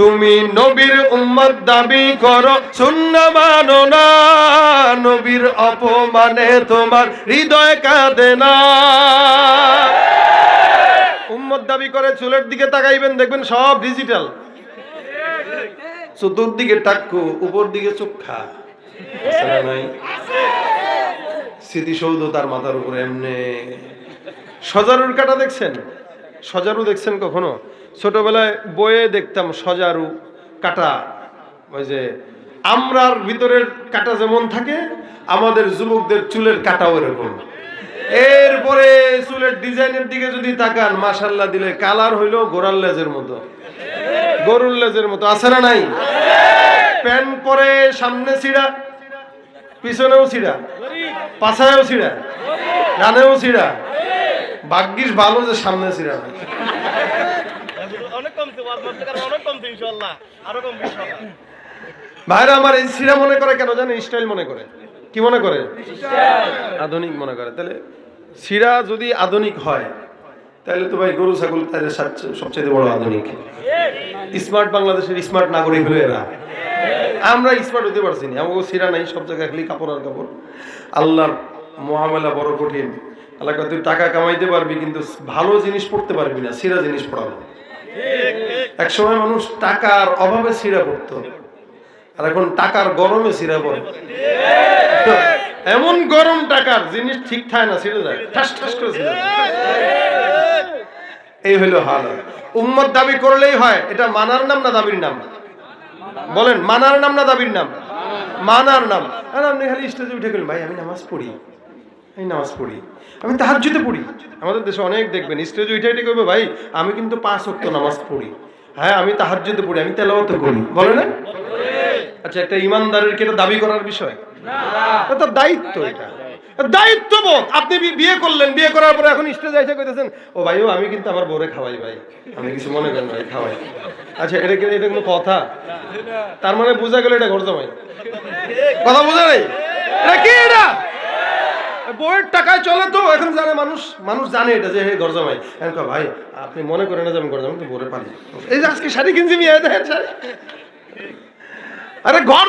তুমি নবীর উম্মত দাবি করো শূন্য মানো না। নবীর অপমানে তোমার হৃদয় কাঁদে না। উম্মত দাবি করে, চুলের দিকে তাকাইবেন, দেখবেন সব ডিজিটাল চতুর্দিকে টাক্কু উপর দিকে চোখা নাই। স্মৃতিসৌধ তার মাথার উপরে এমনি। সজারুর কাটা দেখছেন? সজারু দেখছেন কখনো? ছোটবেলায় বইয়ে দেখতাম সজারু, কাটা। ওই যে আমরার ভিতরের কাটা যেমন থাকে, আমাদের যুবকদের চুলের কাটাও এরকম। এরপরে চুলের ডিজাইনের দিকে যদি তাকান মাসাল্লাহ দিলে কালার হইল গোড়াল লেজের মতো। গরুর লেজের মতো। আছে না নাই? প্যান্ট পরে সামনে ছিড়া, পিছনেও ছিড়া, পাছায়ও ছিড়া, ডানেও ছিড়া। ভাগ্যিস ভালো যে সামনে ছিড়া নাই অনেক কমছে ওয়াজ মারতে কারণ অনেক কমছে ইনশাআল্লাহ আরও কমবে ইনশাআল্লাহ ভাইরা আমার মনে করে কেন জানেন? স্টাইল মনে করে। কি মনে করে? আধুনিক মনে করে। তাহলে ছিড়া যদি আধুনিক হয়, তাহলে তো ভাই গরু, ছাগল সাচ- সবচেয়ে বড় আধুনিক। স্মার্ট বাংলাদেশের স্মার্ট নাগরিক হলো এরা। আমরা স্মার্ট হতে পারছি না। আমাকে সিরা নাই, সব জায়গায় খালি কাপড় আর কাপড়। আল্লাহর মহামেলা বড় কঠিন। আল্লাহ তুই টাকা কামাইতে পারবি, কিন্তু ভালো জিনিস পড়তে পারবি না, সিরা জিনিস পড়াবো। এক সময় মানুষ টাকার অভাবে সিরা পড়তো। আর এখন টাকার গরমে সিরা পড়ে। এমন গরম টাকার জিনিস ঠিক থাকে না, ছিঁড়ে যায়। ঠাস ঠাস করে ছিঁড়ে এই হলো হাল। উম্মত দাবি করলেই হয়, এটা মানার নাম না দাবির নাম? বলেন, মানার নাম না দাবির নাম? মানার নাম। আর আপনি খালি স্টেজে উঠে গেলেন, ভাই, আমি নামাজ পড়ি। আমি নামাজ পড়ি। আমি তাহাজ্জুদে পড়ি। আমাদের দেশে অনেক দেখবেন স্টেজে উঠে উঠে করবে ভাই আমি কিন্তু পাঁচ ওয়াক্ত নামাজ পড়ি। হ্যাঁ আমি তাহাজ্জুদে পড়ি আমি তেলাওয়াত করি। বলে না? আচ্ছা একটা ইমানদারের কি এটা দাবি করার বিষয়? তার দায়িত্ব এটা। দায়িত্ববোধ আপনি বিয়ে করলেন বিয়ে করার পরে এখন স্টেজে এসে কইতেছেন ও ভাই ও আমি কিন্তু আমার বউরে খাওয়াই ভাই। আমি কিছু মনে করেন ভাই খাওয়াই। আচ্ছা এটা কি এটা কোনো কথা? তার মানে বোঝা গেল এটা ঘর জামাই। কথা বোঝা নাই? এটা কি এটা? বউয়ের টাকায় চলে তো, এখন জানে মানুষ মানুষ জানে এটা যে, হে ঘর জামাই এখন ভাই, আপনি মনে করেন না যে আমি ঘর জামাই বউরে পারি এই যে আজকে শাড়ি কিনছি মেয়ে, দেখেন শাড়ি। আরে ঘর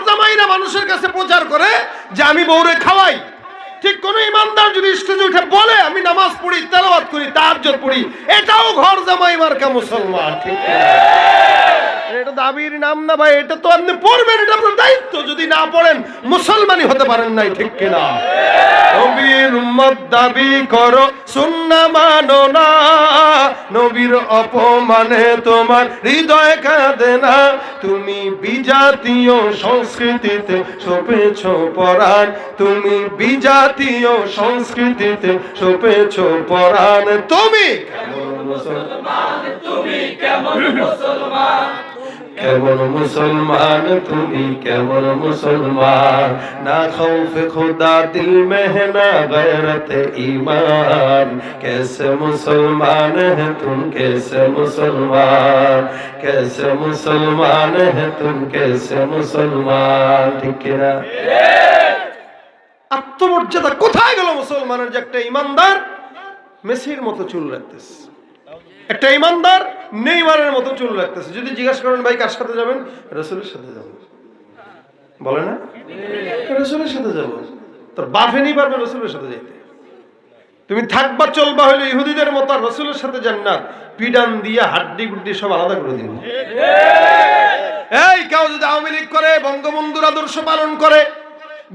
মানুষের কাছে প্রচার করে যে আমি বউরে খাওয়াই। ঠিক কোন ইমানদার যদি স্টেজে উঠে বলে, আমি নামাজ পড়ি, তেলাওয়াত করি, তাহাজ্জুদ পড়ি, এটাও ঘর জামাই মার্কা মুসলমান, ঠিক দাবির নাম না ভাই, এটা তো আপনি পড়বেন, এটা আপনার দায়িত্ব। যদি না পড়েন, মুসলমানই হতে পারেন নাই, ঠিক কিনা? নবীর উম্মত দাবি করো, সুন্না মানো না। নবীর অপমানে তোমার হৃদয় কাঁদে না। তুমি বিজাতীয় সংস্কৃতিতে সপেছ পরাণ। তুমি বিজাতীয় সংস্কৃতিতে সপেছ পরাণ। তুমি কেমন মুসলমান? কেমন মুসলমান তুমি কেমন মুসলমান না খৌফ খুদা দিল में है ना गैरत ईमान कैसे मुसलमान है तुम कैसे मुसलमान कैसे मुसलमान है तुम कैसे मुसलमान ঠিক কিনা আত্মমর্যাদা কোথায় গেল মুসলমানের যে একটা ইমানদার মেসির মতো চুল রাখতেছে একটা ইমানদার নেইমারের মতো চুল রাখতেছে। যদি জিজ্ঞাসা করেন, ভাই, কার সাথে যাবেন? রসুলের সাথে যাব। বলে না? রসুলের সাথে যাব। তোর বাফে নেই পারবে রসুলের সাথে যেতে তুমি থাকবা, চলবা হইলে ইহুদিদের মতো আর রসুলের সাথে জান্নাত পিডান দিয়ে হাড্ডি গুড্ডি সব আলাদা করে দিন এই, কেউ যদি আওয়ামী লীগ করে, বঙ্গবন্ধুর আদর্শ পালন করে,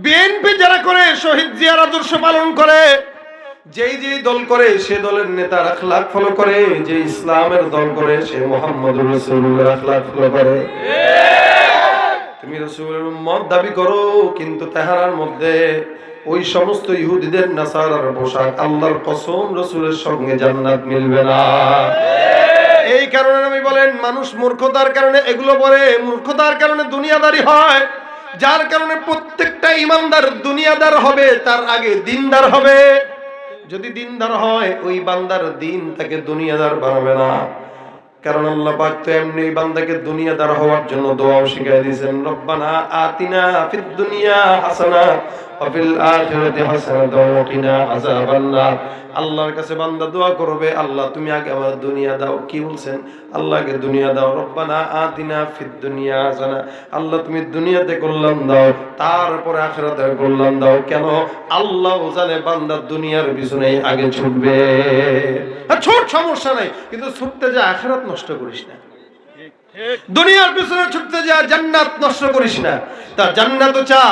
বিএনপি যারা করে, শহীদ জিয়ার আদর্শ পালন করে যেই যেই দল করে, সে দলের নেতার আখলাক ফলো করে। যে ইসলামের দল করে, সে মোহাম্মদ রসুলের আখলাক ফলো করে। তুমি রসুলের দাবি করো, কিন্তু তাহার মধ্যে ওই সমস্ত ইহুদিদের, নাসারার পোশাক আল্লাহর কসম রসুলের সঙ্গে জান্নাত মিলবে না। এই কারণে আমি বলেন, মানুষ মূর্খতার কারণে এগুলো পরে মূর্খতার কারণে দুনিয়াদারি হয়। যার কারণে প্রত্যেকটা ইমানদার দুনিয়াদার হবে, তার আগে দিনদার হবে। যদি দিনদার হয় ওই বান্দার দিন তাকে দুনিয়াদার বানাবে না। কারণ আল্লাহ পাক তো এমনি বান্দাকে দুনিয়াদার হওয়ার জন্য দোয়াও শিখাই দিয়েছেন, রব্বানা আতিনা ফিদ দুনিয়া হাসানা ওয়াফিল আখিরাতি হাসানাতাও ওয়া কিনা আযাবান নার আল্লাহর কাছে বান্দা দোয়া করবে, আল্লাহ, তুমি আগে আমার দুনিয়া দাও। কি বলছেন? আল্লাহকে দুনিয়া দাও। রব্বানা আতিনা ফিদ দুনিয়া হাসানা। আল্লাহ, তুমি দুনিয়াতে কল্যাণ দাও, তারপরে আখিরাতে কল্যাণ দাও। কেন? আল্লাহ জানে বান্দা দুনিয়ার পিছনে আগে ছুটবে। আর ছোট সমস্যা নাই, কিন্তু ছুটতে যা আখিরাত নষ্ট করিস না। দুনিয়ার পিছনে ছুটতে যা, জান্নাত নষ্ট করিস না। তা জান্নাতও চা,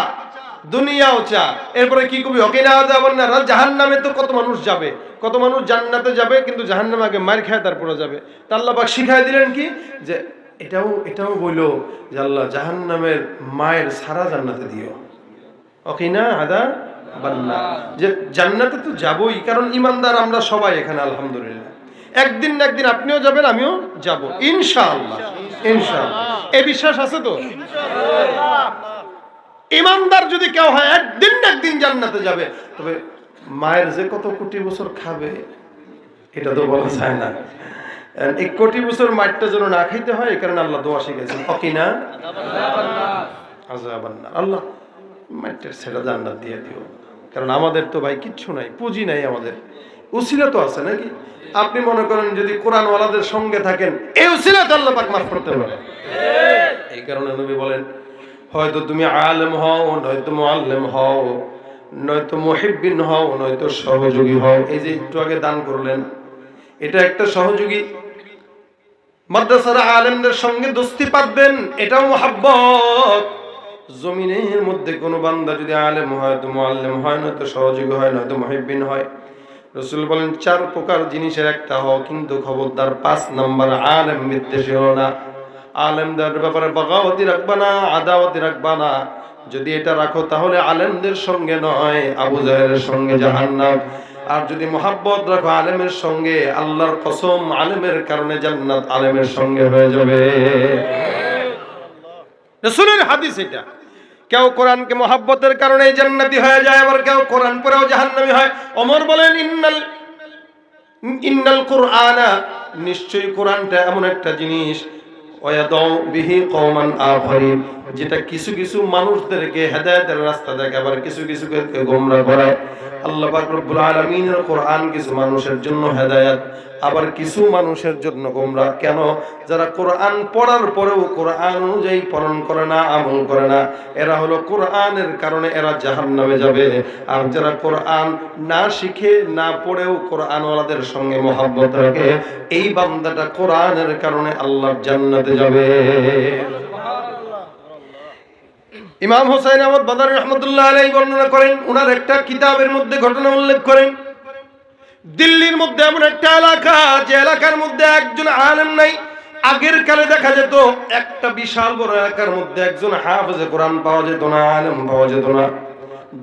দুনিয়াও চা। এরপরে কি কবি? অকিনা যাবেন না জাহান নামে তো কত মানুষ যাবে। কত মানুষ জান্নাতে যাবে, কিন্তু জাহান নামে আগে মার খায় তারপরে যাবে। তা আল্লাহ শিখাই দিলেন কি? যে এটাও এটাও বইলো যে আল্লাহ জাহান নামের মায়ের সারা জান্নাতে দিও। অকিনা আদা বান্না যে জান্নাতে তো যাবই, কারণ ইমানদার আমরা সবাই এখানে, আলহামদুলিল্লাহ। একদিন না একদিন আপনিও যাবেন, আমিও যাব। ইনশাআল্লাহ ইনশাআল্লাহ। এই বিশ্বাস আছে তো? ইমানদার যদি কেউ হয়, একদিন না একদিন জান্নাতে যাবে। তবে মায়ের যে কত কোটি বছর খাবে, এটা তো বলা যায় না। এই কোটি বছর মায়েরটা যেন না খাইতে হয়, এই কারণে আল্লাহ দোয়া শিখেছেন অকিনা আজাবান্না আল্লাহ মাইটের সেটা জান্নাত দিয়ে দিও। কারণ আমাদের তো ভাই কিচ্ছু নাই, পুঁজি নাই আমাদের। উসিলা তো আছে নাকি? আপনি মনে করেন যদি কোরআনওয়ালাদের সঙ্গে থাকেন, এই উসিলা তো আল্লাহ পাক মাফ করতে পারে এই কারণে নবী বলেন, হয়তো তুমি আলেম হও, নয়তো মুআল্লিম হও, নয়তো মুহিব্বিন হও, নয়তো সহযোগী হও। এই যে একটু আগে দান করলেন, এটা একটা সহযোগী। মাদ্রাসার আলেমদের সঙ্গে দোস্তি পাতবেন, এটাও মোহাব্বত। জমিনের মধ্যে কোনো বান্দা যদি আলেম হয় তো মুআল্লিম হয়, নয়তো সহযোগী হয়, নয়তো মুহিব্বিন হয় রসুল বলেন, চার প্রকার জিনিসের একটা হও কিন্তু খবরদার পাঁচ নাম্বার আলেম বিদ্বেষী হও না। আলেমদের ব্যাপারে বাগাওয়াতি রাখবা না, আদাওয়াতি রাখবা না। যদি এটা রাখো তাহলে আলেমদের সঙ্গে নয়, আবু জাহেলের সঙ্গে জাহান্নাম। আর যদি মোহাব্বত রাখো আলেমের সঙ্গে, আল্লাহর কসম আলেমের কারণে জান্নাত আলেমের সঙ্গে হয়ে যাবে। রসুলের হাদিস এটা। কেউ কোরআনকে মহাব্বতের কারণে জান্নাতি হয়ে যায়, আবার কেউ কোরআন পরেও জাহান্নামি হয়। অমর বলেন, ইন্নাল ইন্নাল কোরআনা, নিশ্চয়ই কোরআনটা এমন একটা জিনিস যেটা কিছু কিছু মানুষদেরকে হেদায়তের রাস্তা দেখে আবার কিছু কিছু গোমরা করায়। আল্লাহ রব্বুল আলামিনের কোরআন কিছু মানুষের জন্য হেদায়েত, আবার কিছু মানুষের জন্য গোমরা। কেন? যারা কোরআন পড়ার পরেও কোরআন অনুযায়ী করে না, আমল করে না, এরা হলো কোরআনের কারণে এরা জাহান্নামে যাবে। আর যারা কোরআন না শিখে, না পড়েও কোরআনওয়ালাদের সঙ্গে মহাব্বত রাখে, এই বান্দাটা কোরআনের কারণে আল্লাহর জান্নাতে যাবে। ইমাম হোসেন আহমদ বাদার রহমতুল্লাহ আলাই বর্ণনা করেন ওনার একটা কিতাবের মধ্যে ঘটনা উল্লেখ করেন। দিল্লির মধ্যে এমন একটা এলাকা, যে এলাকার মধ্যে একজন আলেম নাই, আগের কালে দেখা যেত একটা বিশাল বড় এলাকার মধ্যে একজন হাফেজে কোরআন পাওয়া যেত না, আলেম পাওয়া যেত না।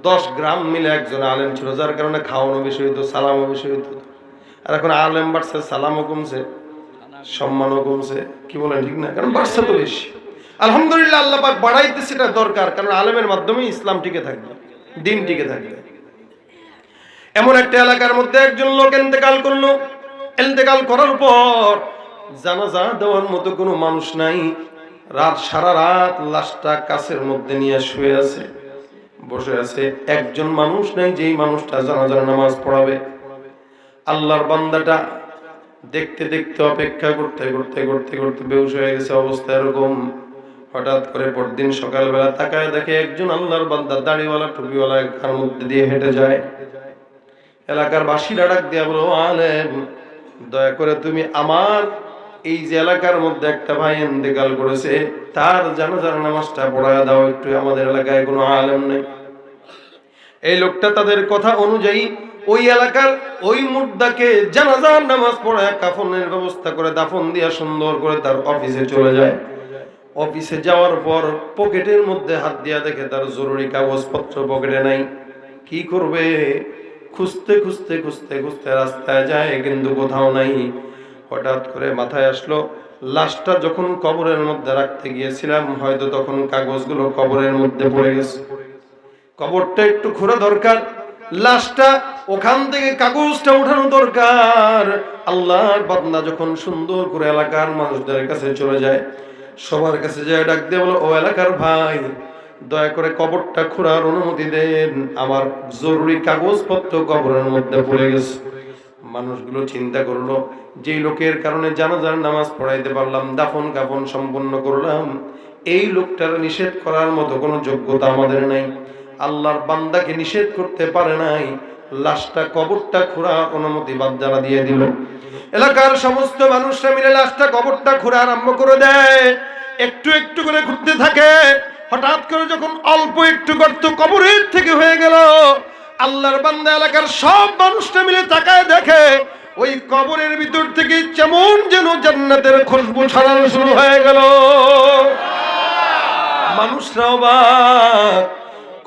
দশ গ্রাম মিলে একজন আলেম ছিল, যার কারণে খাওয়ানো বেশি হইতো, সালামও বেশি হইতো। আর এখন আলেম বাড়ছে, সালামও কমছে, সম্মানও কমছে, কি বলেন ঠিক না? কারণ বাড়ছে তো বেশি। আলহামদুলিল্লাহ আল্লাহ পাক বাড়াইতে সেটা দরকার, কারণ আলেমের মাধ্যমে ইসলাম টিকে থাকবে, দিন টিকে থাকবে। এমন একটা এলাকার মধ্যে একজন লোক এন্তেকাল করল। এন্তেকাল করার পর জানাজা দেওয়ার মতো কোনো মানুষ নাই। রাত, সারা রাত লাশটা কাছের মধ্যে নিয়ে শুয়ে আছে, বসে আছে। একজন মানুষ নাই, যেই মানুষটা জানাজার নামাজ পড়াবে। আল্লাহর বান্দাটা দেখতে দেখতে অপেক্ষা করতে করতে করতে করতে বেউস হয়ে গেছে অবস্থা এরকম। হঠাৎ করে পরদিন সকালবেলা তাকায় দেখে একজন আল্লাহর বান্দা দাড়িওয়ালা, টুপিওয়ালা এখার মধ্যে দিয়ে হেঁটে যায়। এলাকার বাসীরা ডাক দিয়া বলো আলেম, দয়া করে তুমি আমার এই যে এলাকার মধ্যে একটা ভাই ইন্তেকাল করেছে, তার জানাজার নামাজটা পড়ায় দাও, একটু আমাদের এলাকায় কোনো আলেম নেই। এই লোকটা তাদের কথা অনুযায়ী ওই এলাকার ওই মুদ্দাকে জানাজার নামাজ পড়ায় কাফনের ব্যবস্থা করে দাফন দিয়া সুন্দর করে তার অফিসে চলে যায়। অফিসে যাওয়ার পর পকেটের মধ্যে হাত দিয়া দেখে তার জরুরি কাগজপত্র পকেটে নাই। কি করবে? খুঁজতে খুঁজতে খুঁজতে খুঁজতে রাস্তায় যায়, কিন্তু কোথাও নাই। হঠাৎ করে মাথায় আসলো, লাশটা যখন কবরের মধ্যে রাখতে গিয়েছিলাম, হয়তো তখন কাগজগুলো কবরের মধ্যে পড়ে গেছে। কবরটা একটু খোঁড়া দরকার, লাশটা ওখান থেকে কাগজটা উঠানো দরকার। আল্লাহর বাদনা যখন সুন্দর করে এলাকার মানুষদের কাছে চলে যায় সবার কাছে যায় ডাক দিয়ে বলো, ও এলাকার ভাই, দয়া করে কবরটা খোঁড়ার অনুমতি দেন। আমার জরুরি কাগজপত্র কবরের মধ্যে পড়ে গেছে। মানুষগুলো চিন্তা করল, যেই লোকের কারণে জানাজার নামাজ পড়াইতে পারলাম, দাফন কাফন সম্পন্ন করলাম, এই লোকটার নিষেধ করার মতো কোনো যোগ্যতা আমাদের নাই। আল্লাহর বান্দাকে নিষেধ করতে পারে নাই, লাশটা কবরটা খোঁড়া অনুমতি বাদ যারা দিয়ে দিল। এলাকার সমস্ত মানুষরা মিলে লাশটা কবরটা খোঁড়া আরম্ভ করে দেয়। একটু একটু করে ঘুরতে থাকে। হঠাৎ করে যখন অল্প একটু গর্ত কবরের থেকে হয়ে গেল, আল্লাহর বান্দা এলাকার সব মানুষরা মিলে তাকায় দেখে, ওই কবরের ভিতর থেকে যেমন যেন জান্নাতের খুশবু ছড়ানো শুরু হয়ে গেল। মানুষরা অবাক,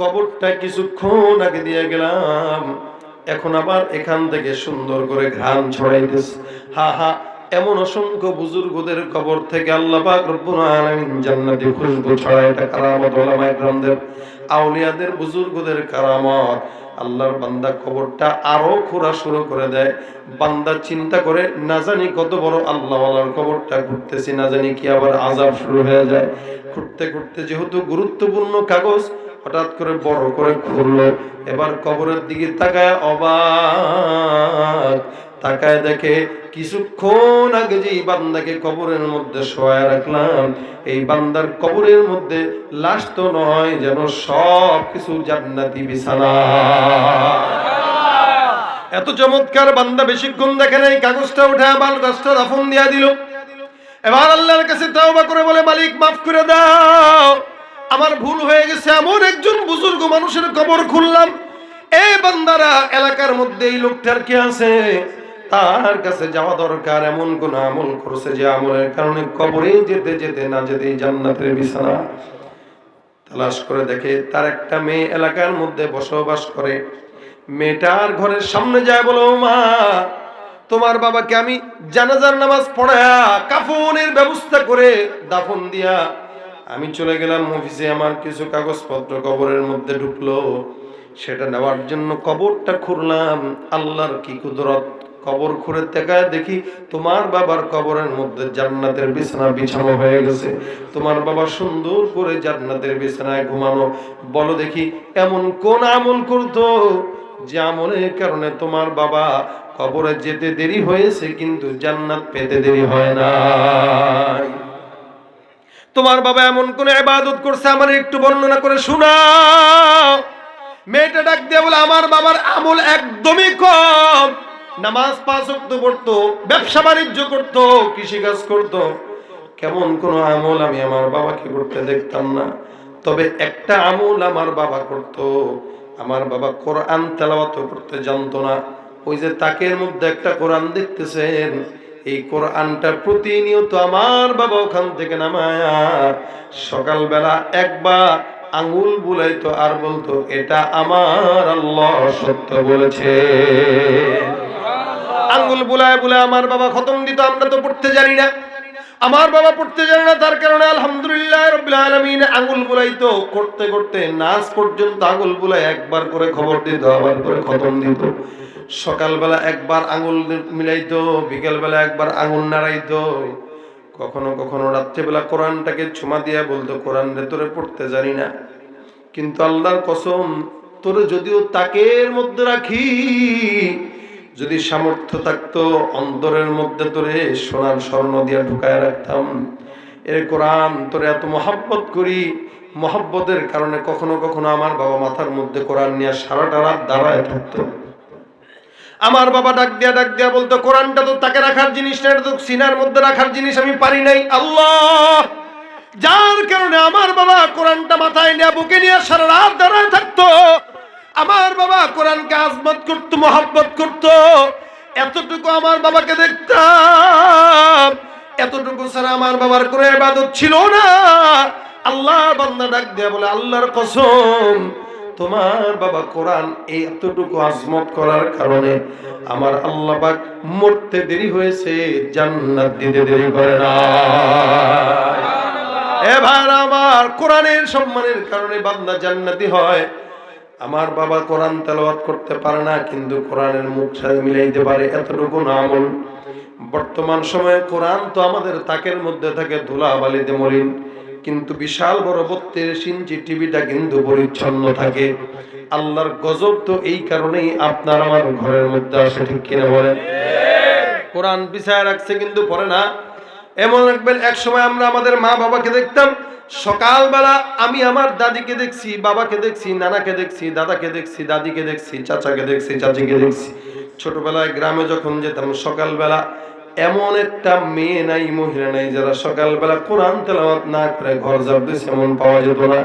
কবরটা কিছুক্ষণ আগে দিয়ে গেলাম। এখন আবার এখান থেকে সুন্দর করে ঘ্রাণ ছড়াইতেছে হা হা, এমন অসংখ্য বুজুর্গদের কবর থেকে আল্লাহ পাক জান্নাতি খুশবু ছড়ায়, এটা কারামত ওলামায়ে کرامদের আউলিয়াদের বুজুর্গদের কারামত। আল্লাহর বান্দা কবরটা আরও খোঁড়া শুরু করে দেয়। বান্দা চিন্তা করে, না জানি কত বড় আল্লাহওয়ালার কবরটা, ঘুরতেছি, না জানি কি আবার আজাব শুরু হয়ে যায়। ঘুরতে ঘুরতে যেহেতু গুরুত্বপূর্ণ কাগজ হঠাৎ করে বড় করে খুললো এবার কবরের দিকে তাকায় অবাক। তাকায় দেখে কিছুক্ষণ আগে যে এই বান্দাকে কবরের মধ্যে শোয়া রাখলাম, এই বান্দার কবরের মধ্যে লাশ তো নয়, যেন সব কিছু জান্নাতি বিছানা। এত চমৎকার বান্দা বেশিক্ষণ দেখে নাই, কাগজটা উঠে আবার লাশটা দাফন দিয়া দিল। এবার আল্লাহর কাছে তওবা করে বলে, মালিক, মাফ করে দাও। আমার ভুল হয়ে গেছে, এমন একজন বুজুর্গ মানুষের কবর খুললাম। এই বান্দারা এলাকার মধ্যে এই লোকটার কি আছে? তার কাছে যাওয়া দরকার, এমন কোন আমল করছে যে আমলের কারণে কবরে যেতে যেতে না যেতে জান্নাতের বিছানা তালাশ করে দেখে, তার একটা মেয়ে এলাকার মধ্যে বসবাস করে। মেয়েটার ঘরের সামনে যায় বলো, মা, তোমার বাবাকে আমি জানাজার নামাজ পড়ায়া কাফনের ব্যবস্থা করে দাফন দিয়া আমি চলে গেলাম অফিসে আমার কিছু কাগজপত্র কবরের মধ্যে ঢুকলো। সেটা নেওয়ার জন্য কবরটা খুঁড়লাম আল্লাহর কি কুদরত? কবর খুঁড়ে দেখায় দেখি তোমার বাবার কবরের মধ্যে জান্নাতের বিছানা বিছানো হয়ে গেছে। তোমার বাবা সুন্দর করে জান্নাতের বিছানায় ঘুমানো। বলো দেখি, এমন কোন আমল করতো যে আমলের কারণে তোমার বাবা কবরে যেতে দেরি হয়েছে, কিন্তু জান্নাত পেতে দেরি হয় না তোমার বাবা এমন কোন ইবাদত করছে আমার একটু বর্ণনা করে শোনাও। মেয়েটা ডাক দিয়ে বলে, আমার বাবার আমল একদমই কম। নামাজ পাঁচ ওয়াক্ত পড়তো, ব্যবসা বাণিজ্য করতো কৃষিকাজ করতো। কেমন কোন আমল আমি আমার বাবাকে করতে দেখতাম না। তবে একটা আমল আমার বাবা করত। আমার বাবা কোরআন তেলাওয়াত করতে জানতো না। ওই যে তাকের মধ্যে একটা কোরআন দেখতেছেন এই কোরআনটা প্রতিনিয়ত আমার বাবা ওখান থেকে নামায়া। সকালবেলা একবার আঙ্গুল বুলাইতো আর বলতো, এটা আমার আল্লাহ সত্য বলেছে। আঙ্গুল বুলায় বুলায় আমার বাবা খতম দিত, আমরা তো পড়তে জানি না। আমার বাবা পড়তে জানে না, তার কারণে আলহামদুলিল্লাহ রবিল আলমিন আঙুল বুলাইতো। করতে করতে নাচ পর্যন্ত আঙুল বুলাই একবার করে খবর দিত, আবার করে খতম দিত। সকালবেলা একবার আঙুল মিলাইতো, বিকেলবেলা একবার আঙুল নাড়াইতো। কখনো কখনো রাত্রেবেলা কোরআনটাকে ছুমা দিয়া বলতো, কোরআন রে, তোরে পড়তে জানি না। কিন্তু আল্লাহর কসম, তোরে যদিও তাকের মধ্যে রাখি যদি সামর্থ্য থাকতো, অন্তরের মধ্যে তোরে সোনার স্বর্ণ দিয়া ঢুকায় রাখতাম। এর কোরআন তোরে এত মহাব্বত করি, মহাব্বতের কারণে কখনো কখনো আমার বাবা মাথার মধ্যে কোরআন নিয়ে সারাটা রাত দাঁড়ায় থাকতো। আমার বাবা ডাক দিয়া ডাক দিয়া বলতো, কোরআনটা তো তাকে রাখার জিনিস না তো সিনার মধ্যে রাখার জিনিস, আমি পারি নাই। আল্লাহ! যার কারণে আমার বাবা কোরআনটা মাথায় নিয়ে বুকে নিয়ে সারা রাত দাঁড়ায় থাকতো। আমার বাবা কোরআনকে আজমত করতো মহাব্বত করতো এতটুকু আমার বাবাকে দেখতাম। এতটুকু ছাড়া আমার বাবার কোনো ইবাদত ছিল না। আল্লাহর বান্দা ডাক দিয়া বলে আল্লাহর কসম তোমার বাবা কোরআন এই এতটুকু আজমত করার কারণে আমার আল্লাহ পাক মরতে দেরি হয়েছে জান্নাত দিতে দেরি করে না। এবার আমার কোরআনের সম্মানের কারণে বান্দা জান্নাতি হয়। আমার বাবা কোরআন তেলাওয়াত করতে পারে না, কিন্তু কোরআনের মুখ সাথে মিলাইতে পারে এতটুকু না আমল। বর্তমান সময়ে কোরআন তো আমাদের তাকের মধ্যে থাকে ধুলা বালিতে মলিন, কিন্তু বিশাল বড় বত্রিশ ইঞ্চি টিভিটা কিন্তু পরিচ্ছন্ন থাকে। আল্লাহর গজব তো এই কারণেই আপনার আমার ঘরের মধ্যে আসে, ঠিক কিনা বলেন? কোরআন পিছায় রাখছে কিন্তু পড়ে না। এমন রাখবেন এক সময় আমরা আমাদের মা বাবাকে দেখতাম সকালবেলা আমি আমার দাদিকে দেখছি, বাবাকে দেখছি, নানাকে দেখছি, দাদাকে দেখছি, দাদিকে দেখছি, চাচাকে দেখছি, চাচিকে দেখছি। ছোটবেলায় গ্রামে যখন যেতাম, সকালবেলা এমন একটা মেয়ে নাই, মহিলা নাই, যারা সকালবেলা কোরআন তেলাওয়াত না করে ঘর যাবে সেমন পাওয়া যেত না।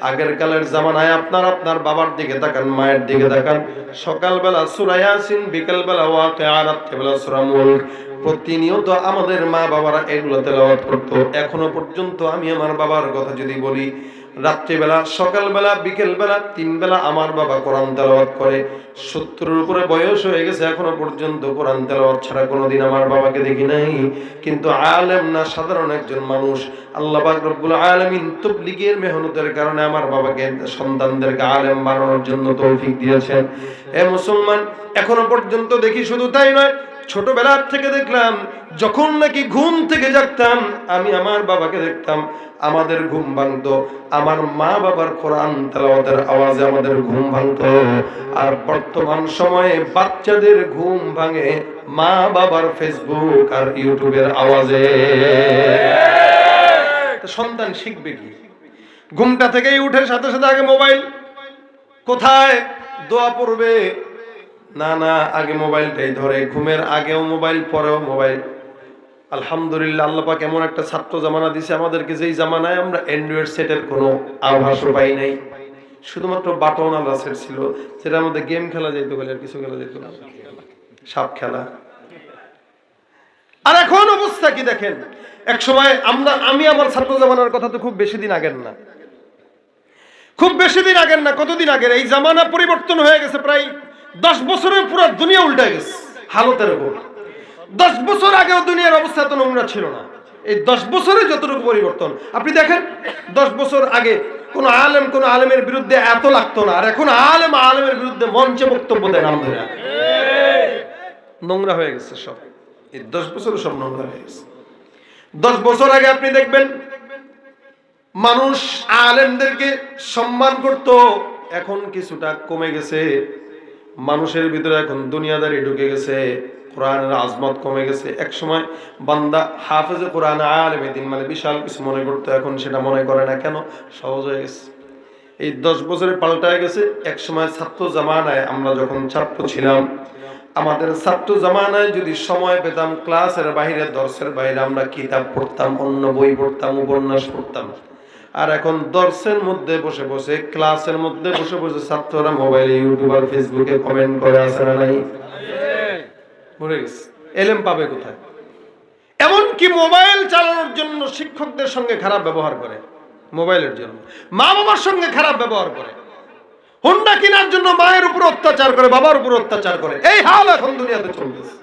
আগের কালের জামানায় আপনার আপনার বাবার দিকে তাকান, মায়ের দিকে তাকান। সকালবেলা সুরা ইয়াসিন, বিকেলবেলা ওয়াকিয়া রাত্রিবেলা সুরা মুলক। প্রতিনিয়ত আমাদের মা বাবারা এগুলো তেলাওয়াত করতো। এখনও পর্যন্ত আমি আমার বাবার কথা যদি বলি রাত্রিবেলা, সকালবেলা, বিকেলবেলা তিন বেলা আমার বাবা কোরআন তেলাওয়াত করে। সত্তরের উপরে বয়স হয়ে গেছে এখনও পর্যন্ত কোরআন তেলাওয়াত ছাড়া কোনোদিন আমার বাবাকে দেখি নাই। কিন্তু আলেম না, সাধারণ একজন মানুষ। আল্লাহ রব্বুল আলামিন তবলিগের মেহনতের কারণে আমার বাবাকে, সন্তানদেরকে আলেম বানানোর জন্য তৌফিক দিয়েছেন। এ মুসলমান, এখনও পর্যন্ত দেখি শুধু তাই নয় ছোটবেলার থেকে দেখলাম, যখন নাকি ঘুম থেকে জাগতাম, আমি আমার বাবাকে দেখতাম, আমাদের ঘুম ভাঙতো, আমার মা বাবার কোরআন তেলাওয়াতের আওয়াজে আমাদের ঘুম ভাঙতো। আর বর্তমান সময়ে বাচ্চাদের ঘুম ভাঙে মা বাবার ফেসবুক আর ইউটিউবের আওয়াজে। সন্তান শিখবে কি? ঘুমটা থেকেই উঠে সাথে সাথে আগে মোবাইল। কোথায়? দোয়া পড়বে না না, আগে মোবাইলটাই ধরে, ঘুমের আগেও মোবাইল পরেও মোবাইল আলহামদুলিল্লাহ, আল্লাহ পাক এমন একটা ছাত্র জামানা দিছে আমাদেরকে, যেই জামানায় আমরা অ্যান্ড্রয়েড সেটের কোনো আভাসও পাই নাই। শুধুমাত্র বাটন আলাদা সেট ছিল সেটার মধ্যে গেম খেলা যেত বলে আর কিছু খেলা যেত না। সাপ খেলা। আর এখন অবস্থা কি দেখেন? এক সময় আমরা, আমি আমার ছাত্র জামানার কথা তো খুব বেশি দিন আগের না। খুব বেশি দিন আগের না, কতদিন আগের? এই জামানা পরিবর্তন হয়ে গেছে প্রায় দশ বছরের পুরো দুনিয়া উল্টে গেছে, হালতের উপর। দশ বছর আগেও দুনিয়ার অবস্থা এত নোংরা ছিল না। এই দশ বছরে যতটুকু পরিবর্তন, আপনি দেখেন, দশ বছর আগে কোন আলেম কোন আলেমের বিরুদ্ধে এত লাগতো না, আর এখন আলেম আলেমের বিরুদ্ধে মঞ্চে বক্তব্য ধরে নোংরা হয়ে গেছে সব। এই দশ বছরে সব নোংরা হয়ে গেছে। দশ বছর আগে আপনি দেখবেন, মানুষ আলেমদেরকে সম্মান করত, এখন কিছুটা কমে গেছে। মানুষের ভিতরে এখন দুনিয়াদারি ঢুকে গেছে, কোরআনের আজমত কমে গেছে। এক সময় বান্দা হাফেজে কোরআন আলেমে দিন মানে বিশাল কিছু মনে করতো, এখন সেটা মনে করে না। কেন? সহজ হয়ে গেছে। এই দশ বছরে পাল্টায় গেছে। এক সময় ছাত্র জামানায় আমরা যখন ছাত্র ছিলাম, আমাদের ছাত্র জামানায় যদি সময় পেতাম, ক্লাসের বাইরে, দর্শের বাইরে আমরা কিতাব পড়তাম, অন্য বই পড়তাম, উপন্যাস পড়তাম। আর এখন দর্শের মধ্যে বসে বসে, ক্লাসের মধ্যে বসে বসে ছাত্ররা মোবাইলে ইউটিউব আর ফেসবুকে কমেন্ট করে আসে না নাই? গেছে। এলেম পাবে কোথায়? এমনকি মোবাইল চালানোর জন্য শিক্ষকদের সঙ্গে খারাপ ব্যবহার করে, মোবাইলের জন্য। মা বাবার সঙ্গে খারাপ ব্যবহার করে। হুন্ডা কেনার জন্য মায়ের উপর অত্যাচার করে, বাবার উপর অত্যাচার করে। এই হাল এখন দুনিয়াতে চলতেছে।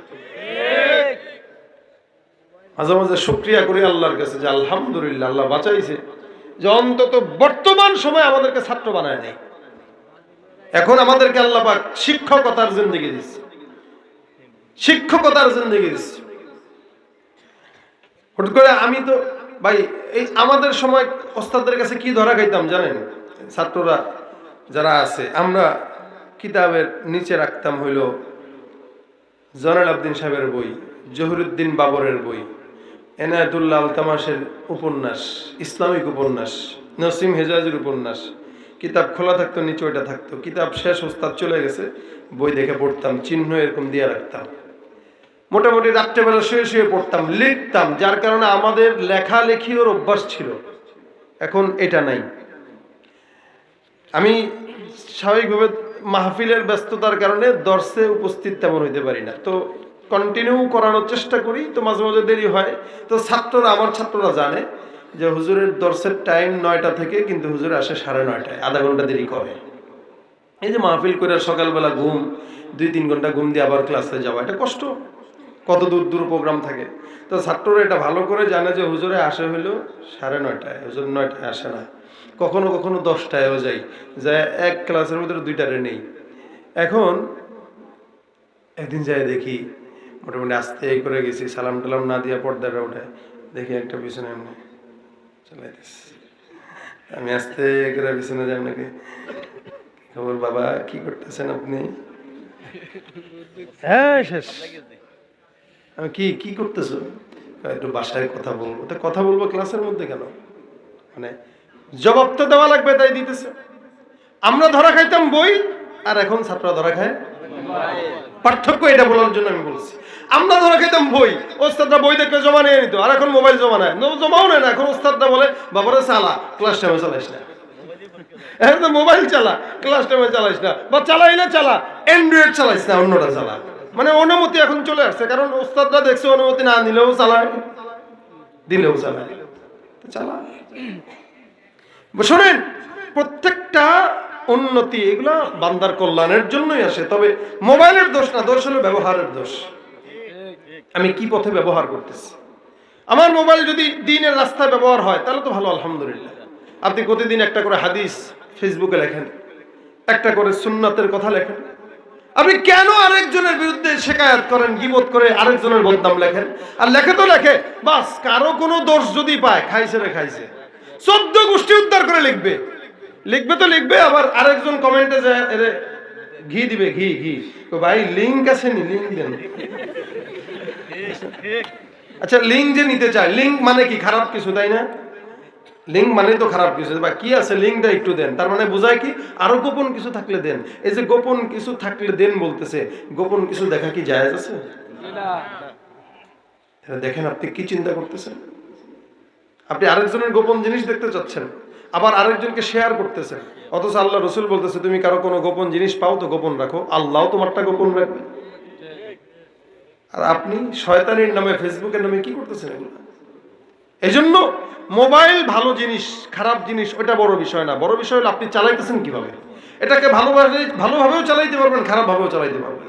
মাঝে মাঝে শুক্রিয়া করি আল্লাহর কাছে যে আলহামদুলিল্লাহ, আল্লাহ বাঁচাইছে। যে অন্তত বর্তমান সময় আমাদেরকে ছাত্র বানায় নেই। এখন আমাদেরকে আল্লাহ পাক শিক্ষকতার জিন্দগি দিচ্ছে। শিক্ষকতার জিন্দগি দিচ্ছে। হুট করে আমি তো, ভাই, এই আমাদের সময় ওস্তাদের কাছে কি ধরা খাইতাম জানেন? ছাত্ররা যারা আছে, আমরা কিতাবের নিচে রাখতাম হইল জনাল আবদিন সাহেবের বই, জহিরুদ্দিন বাবরের বই এনায়তুল্লাহ আলতামাসের উপন্যাস, ইসলামিক উপন্যাস, নসিম হেজাজের উপন্যাস। কিতাব খোলা থাকতো, নিচে ওইটা থাকতো। কিতাব শেষ, ওস্তাদ চলে গেছে, বই দেখে পড়তাম, চিহ্ন এরকম দিয়ে রাখতাম। মোটামুটি রাত্রেবেলা শুয়ে শুয়ে পড়তাম, লিখতাম, যার কারণে আমাদের লেখালেখি ওর অভ্যাস ছিল। এখন এটা নাই। আমি স্বাভাবিকভাবে মাহফিলের ব্যস্ততার কারণে দর্শে উপস্থিত তেমন হইতে পারি না। তো কন্টিনিউ করানোর চেষ্টা করি, তো মাঝে মাঝে দেরি হয়। তো ছাত্ররা, আমার ছাত্ররা জানে যে হুজুরের দর্শের টাইম নয়টা থেকে কিন্তু হুজুর আসে সাড়ে নয়টায়, আধা ঘণ্টা দেরি করে। এই যে মাহফিল করে সকালবেলা ঘুম, দুই তিন ঘণ্টা ঘুম দিয়ে আবার ক্লাসে যাওয়া, এটা কষ্ট। কত দূর দূর প্রোগ্রাম থাকে। তো ছাত্ররা এটা ভালো করে জানে যে হুজুরে আসে হইল সাড়ে নয়টায়, হুজুর নয়টায় আসে না। কখনো কখনো দশটায়ও যাই, যে এক ক্লাসের ভিতরে দুইটারে নেই। এখন একদিন যাই দেখি মোটামুটি আস্তে করে গেছি সালাম টালাম না দিয়া পর্দাটা উঠে দেখি একটা পিছনে এমনি চালাইতেছে। আমি আস্তে করে পিছনে যাই আপনাকে খবর বাবা কি করতেছেন আপনি? হ্যাঁ শেষ। আমি কি কি করতেছো? একটু বাসায় কথা বলব। তো কথা বলব ক্লাসের মধ্যে কেন? মানে জবাব তো দেওয়া লাগবে তাই দিতেছে। আমরা ধরা খাইতাম বই আর এখন ছাত্ররা ধরা খায়। পার্থক্য এটা বলার জন্য আমি বলছি। আমরা ধরা খেতাম বই, ওস্তাদরা বই দেখলে জমা নিয়ে নিত, আর এখন মোবাইল জমা নেয়। জমাও নেয় না, এখন ওস্তাদরা বলে, বাবারা চালা ক্লাস টাইমে চালাইস না। এখন তো মোবাইল চালা ক্লাস টাইমে চালাইস না। বা চালাই না চালা অ্যান্ড্রয়েড চালাইস না, অন্যটা চালা। মানে অনুমতি এখন চলে আসছে, কারণ ওস্তাদরা দেখছে অনুমতি না নিলেও চালায়, দিলেও চালায়। চালা শোনেন, প্রত্যেকটা উন্নতি, এগুলা বান্দার কল্যাণের জন্যই আসে। তবে মোবাইলের দোষ না, দোষ হলো ব্যবহারের দোষ। আমি কি পথে ব্যবহার করতেছি? আমার মোবাইল যদি দিনের রাস্তায় ব্যবহার হয়, তাহলে তো ভালো, আলহামদুলিল্লাহ। আপনি প্রতিদিন একটা করে হাদিস ফেসবুকে লেখেন, একটা করে সুন্নাতের কথা লেখেন। আপনি কেন আরেকজনের বিরুদ্ধে শেখায়াত করেন, গিবত করে আরেকজনের বদনাম লেখেন? আর লেখে তো লেখে, বাস, কারও কোনো দোষ যদি পায়, খাইছে রে খাইছে। চোদ্দ গোষ্ঠী উদ্ধার করে লিখবে। লিখবে তো লিখবে, আবার আরেকজন কমেন্টে যায় ঘি দিবে, ঘি ঘি। তো ভাই লিঙ্ক আছে নি? লিঙ্ক দেন। আচ্ছা লিঙ্ক যে নিতে চায় লিঙ্ক মানে কি? খারাপ কিছু, তাই না? লিঙ্ক মানে তো খারাপ কিছু। বা কি আছে? লিঙ্কটা একটু দেন। তার মানে বোঝায় কি? আরও গোপন কিছু থাকলে দেন। এই যে গোপন কিছু থাকলে দেন বলতেছে, গোপন কিছু দেখা কি জায়েজ আছে? দেখেন আপনি কি চিন্তা করতেছেন? আপনি আরেকজনের গোপন জিনিস দেখতে চাচ্ছেন। আবার আরেকজনকে শেয়ার করতেছে। অথচ আল্লাহ রসুল বলতেছে, তুমি কারও কোনো গোপন জিনিস পাও তো গোপন রাখো। আল্লাহ তোমারটা গোপন রাখবে। আর আপনি শয়তানির নামে, ফেসবুকের নামে কি করতেছেন এই জন্য মোবাইল ভালো জিনিস, খারাপ জিনিস ওটা বড় বিষয় না। বড় বিষয় হলো আপনি চালাইতেছেন কীভাবে? এটাকে ভালোভাবে, ভালোভাবেও চালাইতে পারবেন, খারাপভাবেও চালাইতে পারবেন।